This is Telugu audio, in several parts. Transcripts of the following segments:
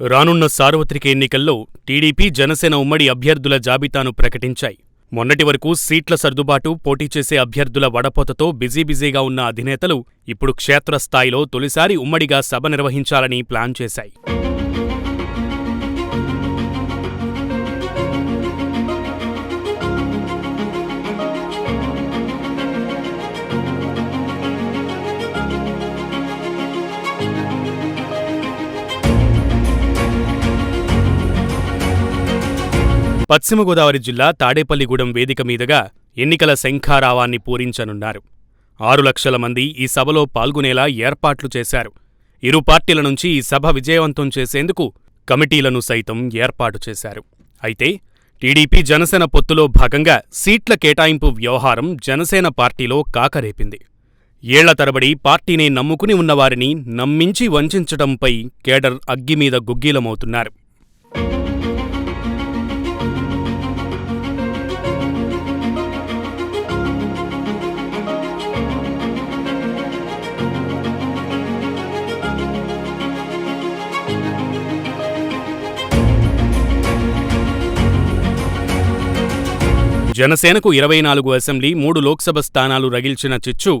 రానున్న సార్వత్రిక ఎన్నికల్లో టీడీపీ జనసేన ఉమ్మడి అభ్యర్థుల జాబితాను ప్రకటించాయి. మొన్నటి వరకు సీట్ల సర్దుబాటు పోటీ చేసే అభ్యర్థుల వడపోతతో బిజీ బిజీగా ఉన్న అధినేతలు ఇప్పుడు క్షేత్రస్థాయిలో తొలిసారి ఉమ్మడిగా సభ నిర్వహించాలని ప్లాన్ చేశాయి. పశ్చిమ గోదావరి జిల్లా తాడేపల్లిగూడెం వేదిక మీదుగా ఎన్నికల శంఖారావాన్ని పూరించనున్నారు. ఆరు లక్షల మంది ఈ సభలో పాల్గొనేలా ఏర్పాట్లు చేశారు. ఇరు పార్టీల నుంచి ఈ సభ విజయవంతం చేసేందుకు కమిటీలను సైతం ఏర్పాటు చేశారు. అయితే టీడీపీ జనసేన పొత్తులో భాగంగా సీట్ల కేటాయింపు వ్యవహారం జనసేన పార్టీలో కాకరేపింది. ఏళ్ళ తరబడి పార్టీని నమ్ముకుని ఉన్నవారిని నమ్మించి వంచడంపై కేడర్ అగ్గిమీద గుగ్గీలమవుతున్నారు. జనసేనకు ఇరవై నాలుగు అసెంబ్లీ మూడు లోక్సభ స్థానాలు రగిల్చిన చిచ్చు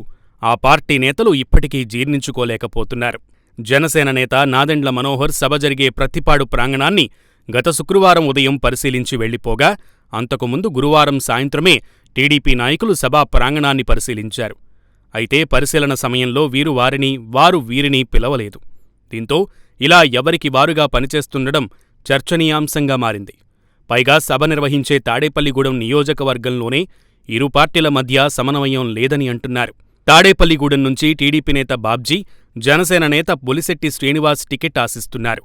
ఆ పార్టీ నేతలు ఇప్పటికీ జీర్ణించుకోలేకపోతున్నారు. జనసేన నేత నాదెండ్ల మనోహర్ సభ జరిగే ప్రతిపాడు ప్రాంగణాన్ని గత శుక్రవారం ఉదయం పరిశీలించి వెళ్ళిపోగా అంతకుముందు గురువారం సాయంత్రమే టీడీపీ నాయకులు సభా ప్రాంగణాన్ని పరిశీలించారు. అయితే పరిశీలన సమయంలో వీరు వారిని వారు వీరిని పిలవలేదు. దీంతో ఇలా ఎవరికి వారుగా పనిచేస్తుండడం చర్చనీయాంశంగా మారింది. పైగా సభ నిర్వహించే తాడేపల్లిగూడెం నియోజకవర్గంలోనే ఇరు పార్టీల మధ్య సమన్వయం లేదని అంటున్నారు. తాడేపల్లిగూడెం నుంచి టీడీపీ నేత బాబ్జీ జనసేన నేత బొలిశెట్టి శ్రీనివాస్ టికెట్ ఆశిస్తున్నారు.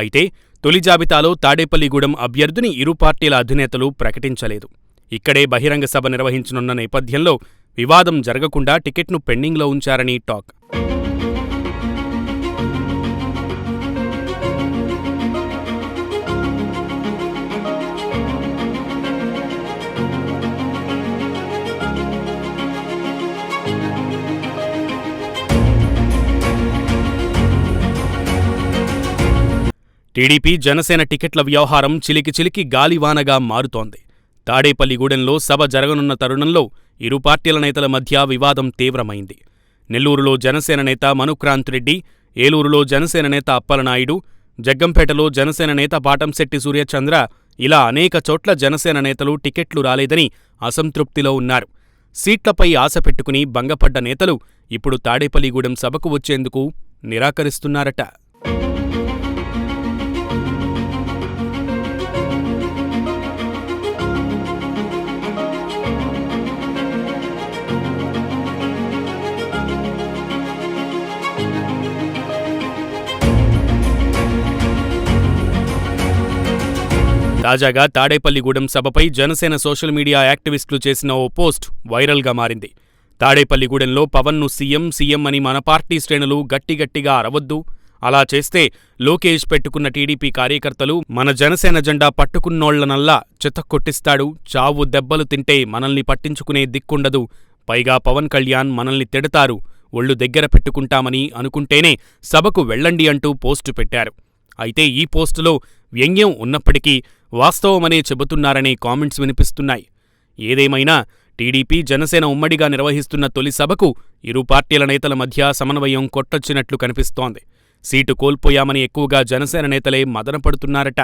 అయితే తొలి జాబితాలో తాడేపల్లిగూడెం అభ్యర్థిని ఇరు పార్టీల అధినేతలు ప్రకటించలేదు. ఇక్కడే బహిరంగ సభ నిర్వహించనున్న నేపథ్యంలో వివాదం జరగకుండా టికెట్ను పెండింగ్లో ఉంచారని టాక్. టీడీపీ జనసేన టికెట్ల వ్యవహారం చిలికి చిలికి గాలివానగా మారుతోంది. తాడేపల్లిగూడెంలో సభ జరగనున్న తరుణంలో ఇరు పార్టీల నేతల మధ్య వివాదం తీవ్రమైంది. నెల్లూరులో జనసేన నేత మనుక్రాంత్ రెడ్డి ఏలూరులో జనసేన నేత అప్పలనాయుడు జగ్గంపేటలో జనసేన నేత పాటంశెట్టి సూర్యచంద్ర ఇలా అనేక చోట్ల జనసేన నేతలు టికెట్లు రాలేదని అసంతృప్తిలో ఉన్నారు. సీట్లపై ఆశ పెట్టుకుని భంగపడ్డ నేతలు ఇప్పుడు తాడేపల్లిగూడెం సభకు వచ్చేందుకు నిరాకరిస్తున్నారట. తాజాగా తాడేపల్లిగూడెం సభపై జనసేన సోషల్ మీడియా యాక్టివిస్టులు చేసిన ఓ పోస్ట్ వైరల్గా మారింది. తాడేపల్లిగూడెంలో పవన్ను సీఎం సీఎం అని మన పార్టీ శ్రేణులు గట్టిగట్టిగా అరవద్దు. అలా చేస్తే లోకేష్ పెట్టుకున్న టీడీపీ కార్యకర్తలు మన జనసేన జెండా పట్టుకున్నోళ్ళనల్లా చితక్కొట్టిస్తాడు. చావు దెబ్బలు తింటే మనల్ని పట్టించుకునే దిక్కుండదు. పైగా పవన్ కళ్యాణ్ మనల్ని తిడతారు. ఒళ్ళు దగ్గర పెట్టుకుంటామని అనుకుంటేనే సభకు వెళ్ళండి అంటూ పోస్టు పెట్టారు. అయితే ఈ పోస్టులో వ్యంగ్యం ఉన్నప్పటికీ వాస్తవమనే చెబుతున్నారనే కామెంట్స్ వినిపిస్తున్నాయి. ఏదేమైనా టీడీపీ జనసేన ఉమ్మడిగా నిర్వహిస్తున్న తొలి సభకు ఇరు పార్టీల నేతల మధ్య సమన్వయం కొట్టొచ్చినట్లు కనిపిస్తోంది. సీటు కోల్పోయామని ఎక్కువగా జనసేన నేతలే మదనపడుతున్నారట.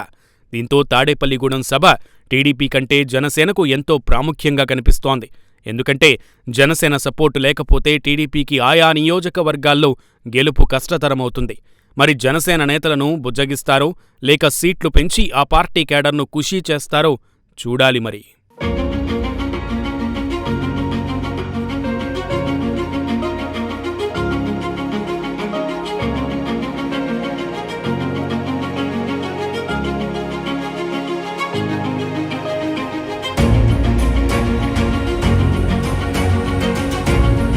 దీంతో తాడేపల్లిగూడెం సభ టీడీపీ కంటే జనసేనకు ఎంతో ప్రాముఖ్యంగా కనిపిస్తోంది. ఎందుకంటే జనసేన సపోర్టు లేకపోతే టీడీపీకి ఆయా నియోజకవర్గాల్లో గెలుపు కష్టతరమవుతుంది. మరి జనసేన నేతలను బుజ్జగిస్తారో లేక సీట్లు పెంచి ఆ పార్టీ కేడర్ను ఖుషీ చేస్తారో చూడాలి మరి.